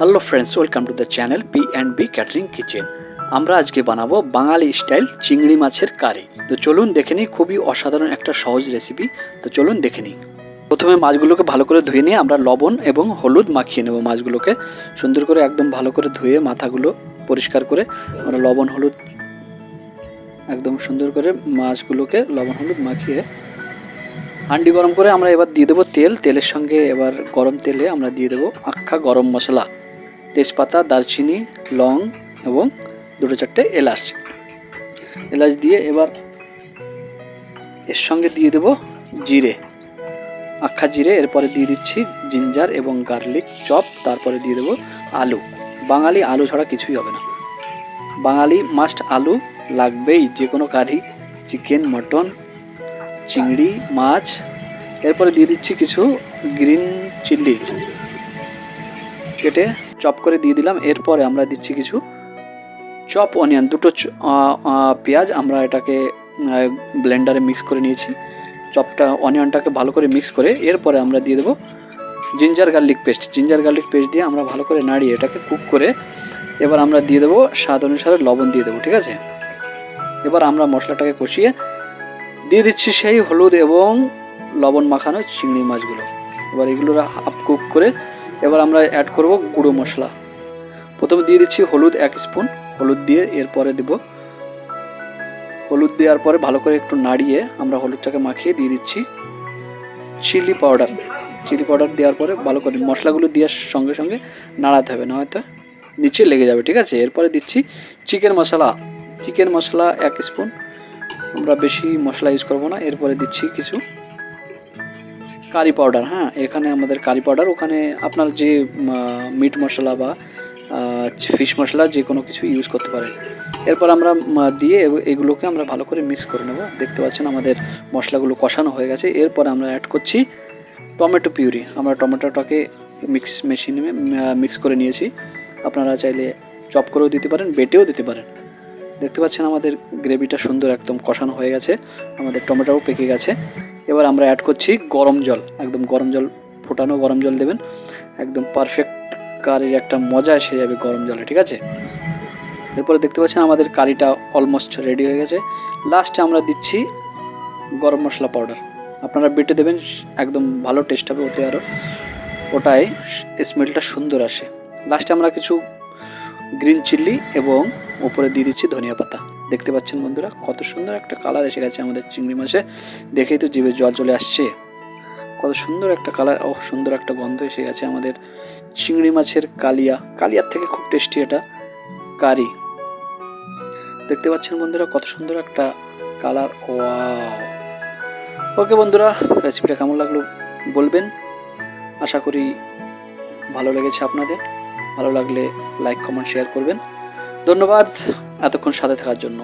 Hello friends, welcome to the channel P and B catering kitchen. আমরা আজকে বানাবো বাঙালি style চিংড়ি মাছের কারি। তো চলুন দেখে নিই, খুবই অসাধারণ একটা সহজ রেসিপি তো চলুন দেখে নিই। প্রথমে মাছগুলোকে ভালো করে ধুয়ে নিয়ে আমরা লবণ এবং হলুদ মাখিয়ে নেব মাছগুলোকে। সুন্দর করে একদম ভালো করে ধুয়ে মাথাগুলো পরিষ্কার করে আমরা লবণ হলুদ, একদম সুন্দর করে মাছগুলোকে লবণ হলুদ মাখিয়ে হাঁডি গরম করে আমরা এবার দিয়ে দেবো তেল। তেলের সঙ্গে এবার গরম তেলে আমরা দিয়ে দেবো আখা গরম মশলা। তেজপাতা, দারচিনি, লং এবং দুটো চারটে এলাচ। এলাচ দিয়ে এবার এর সঙ্গে দিয়ে দেবো জিরে, আখা জিরে, এরপরে দিয়ে দিচ্ছি জিঞ্জার এবং গার্লিক চপ, তারপরে দিয়ে দেবো আলু। বাঙালি আলু ছাড়া কিছুই হবে না। বাঙালি মাস্ট আলু লাগবেই, যে কোনো কারি, চিকেন, মটন, চিংড়ি, মাছ। এরপরে দিয়ে দিচ্ছি কিছু গ্রিন চিল্লি কেটে চপ করে দিয়ে দিলাম, এরপরে আমরা দিচ্ছি কিছু চপ, অনিয়ন, দুটো পেঁয়াজ, আমরা এটাকে ব্লেন্ডারে মিক্স করে নিয়েছি। চপটা, অনিয়নটাকে ভালো করে মিক্স করে, এরপরে আমরা দিয়ে দেবো ginger garlic paste ginger garlic paste দিয়ে আমরা ভালো করে নাড়িয়ে এটাকে কুক করে, এবার আমরা দিয়ে দেবো স্বাদ অনুসারে লবণ দিয়ে দেবো, ঠিক আছে? এবার আমরা মশলাটাকে কষিয়ে দিয়ে দিচ্ছি সেই হলুদ এবং লবণ মাখানো চিংড়ি মাছগুলো। এবার এগুলো হাফ কুক করে এবার আমরা অ্যাড করব গুঁড়ো মশলা। প্রথমে দিয়ে দিচ্ছি হলুদ এক স্পুন, হলুদ দিয়ে এরপরে দেব। হলুদ দেওয়ার পরে ভালো করে একটু নাড়িয়ে আমরা হলুদটাকে মাখিয়ে দিয়ে দিচ্ছি চিলি পাউডার। চিলি পাউডার দেওয়ার পরে ভালো করে মশলাগুলো দেওয়ার সঙ্গে সঙ্গে নাড়াতে হবে না হয়তো নিচে লেগে যাবে, ঠিক আছে? এরপরে দিচ্ছি চিকেন মশলা। চিকেন মশলা এক স্পুন, আমরা বেশি মশলা ইউজ করব না। এরপরে দিচ্ছি কিছু কারি পাউডার হ্যাঁ? এখানে আমাদের কারি পাউডার ওখানে আপনার যে মিট মশলা বা ফিশ মশলা যে কোনো কিছু ইউজ করতে পারেন। এরপর আমরা দিয়ে এগুলোকে আমরা ভালো করে মিক্স করে নেব। দেখতে পাচ্ছেন আমাদের মশলাগুলো কষানো হয়ে গেছে। এরপর আমরা অ্যাড করছি টমেটো পিউরি। আমরা টমেটোটাকে মিক্স মেশিনে মিক্স করে নিয়েছি। আপনারা চাইলে চপ করেও দিতে পারেন, বেটেও দিতে পারেন। দেখতে পাচ্ছেন আমাদের গ্রেভিটা সুন্দর একদম কষানো হয়ে গেছে। আমাদের টমেটোও পেকে গেছে। এবার আমরা অ্যাড করছি গরম জল। একদম গরম জল ফোটানো গরম জল দেবেন। একদম পারফেক্ট কারির একটা মজা এসে যাবে গরম জলে, ঠিক আছে? এরপরে দেখতে পাচ্ছেন আমাদের কারিটা অলমোস্ট রেডি হয়ে গেছে। লাস্টে আমরা দিচ্ছি গরম মশলা পাউডার আপনারা বেটে দেবেন, একদম ভালো টেস্ট হবে ওতে আরও। ওটাই স্মেলটা সুন্দর আসে। লাস্টে আমরা কিছু গ্রিন চিল্লি এবং উপরে দিয়ে দিচ্ছি ধনিয়া পাতা। দেখতে পাচ্ছেন বন্ধুরা, কত সুন্দর একটা কালার এসে গেছে আমাদের চিংড়ি মাছে। দেখেই তো জিভে জল চলে আসছে। কত সুন্দর একটা কালার ও সুন্দর একটা গন্ধ এসে গেছে আমাদের চিংড়ি মাছের কালিয়া। কালিয়ার থেকে খুব টেস্টি এটা, কারি। দেখতে পাচ্ছেন বন্ধুরা, কত সুন্দর একটা কালার ওয়াও ওকে বন্ধুরা রেসিপিটা কেমন লাগল বলবেন? আশা করি ভালো লেগেছে আপনাদের। ভালো লাগলে লাইক কমেন্ট শেয়ার করবেন। ধন্যবাদ। এতক্ষণ সাথে থাকার জন্য।